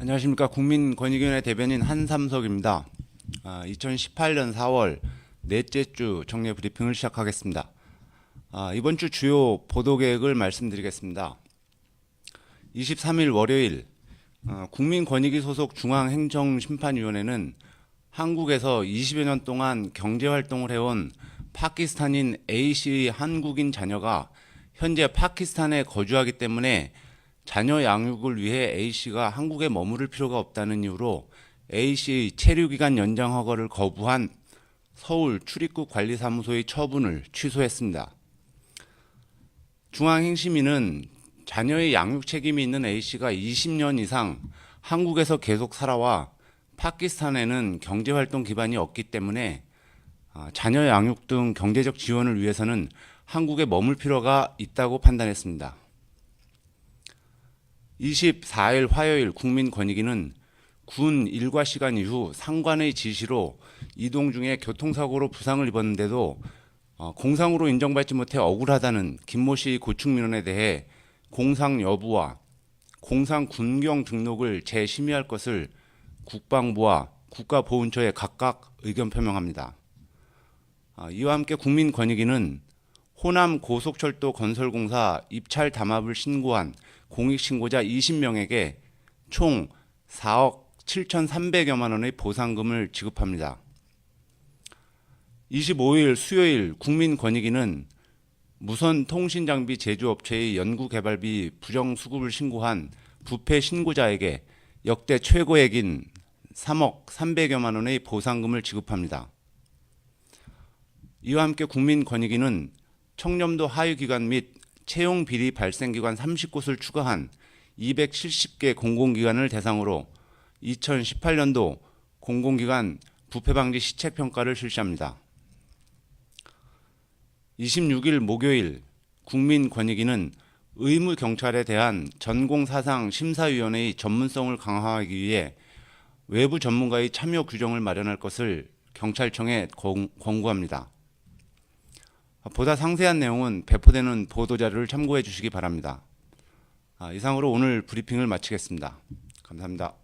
안녕하십니까 국민권익위원회 대변인 한삼석입니다. 아, 2018년 4월 넷째 주 정례 브리핑을 시작하겠습니다. 아, 이번 주 주요 보도 계획을 말씀드리겠습니다. 23일 월요일 어, 국민권익위 소속 중앙행정심판위원회는 한국에서 20여 년 동안 경제활동을 해온 파키스탄인 A씨 한국인 자녀가 현재 파키스탄에 거주하기 때문에 자녀 양육을 위해 A씨가 한국에 머무를 필요가 없다는 이유로 A씨의 체류 기간 연장 허가를 거부한 서울 출입국 관리사무소의 처분을 취소했습니다. 중앙행심위는 자녀의 양육 책임이 있는 A씨가 20년 이상 한국에서 계속 살아와 파키스탄에는 경제활동 기반이 없기 때문에 아, 자녀 양육 등 경제적 지원을 위해서는 한국에 머물 필요가 있다고 판단했습니다. 24일 화요일 국민권익위는 군 일과 시간 이후 상관의 지시로 이동 중에 교통사고로 부상을 입었는데도 어, 공상으로 인정받지 못해 억울하다는 김모 씨 고충 민원에 대해 공상 여부와 공상 군경 등록을 재심의할 것을 국방부와 국가보훈처에 각각 의견 표명합니다. 아, 이와 함께 국민권익위는 호남 고속철도 건설공사 입찰 담합을 신고한 공익신고자 20명에게 총 4억 7,300여만 원의 보상금을 지급합니다. 25일 수요일 국민권익위는 무선 통신 장비 제조업체의 연구 개발비 부정 수급을 신고한 부패 신고자에게 역대 최고액인 3억 300여만 원의 보상금을 지급합니다. 이와 함께 국민권익위는 청렴도 하위기관 및 채용 비리 발생 기관 30곳을 추가한 270개 공공기관을 대상으로 2018년도 공공기관 부패 방지 시책 평가를 실시합니다. 26일 목요일 국민권익위는 의무 경찰에 대한 전공 사상 심사위원회의 전문성을 강화하기 위해 외부 전문가의 참여 규정을 마련할 것을 경찰청에 공- 권고합니다. 보다 상세한 내용은 배포되는 보도 자료를 참고해 주시기 바랍니다. 아, 이상으로 오늘 브리핑을 마치겠습니다. 감사합니다.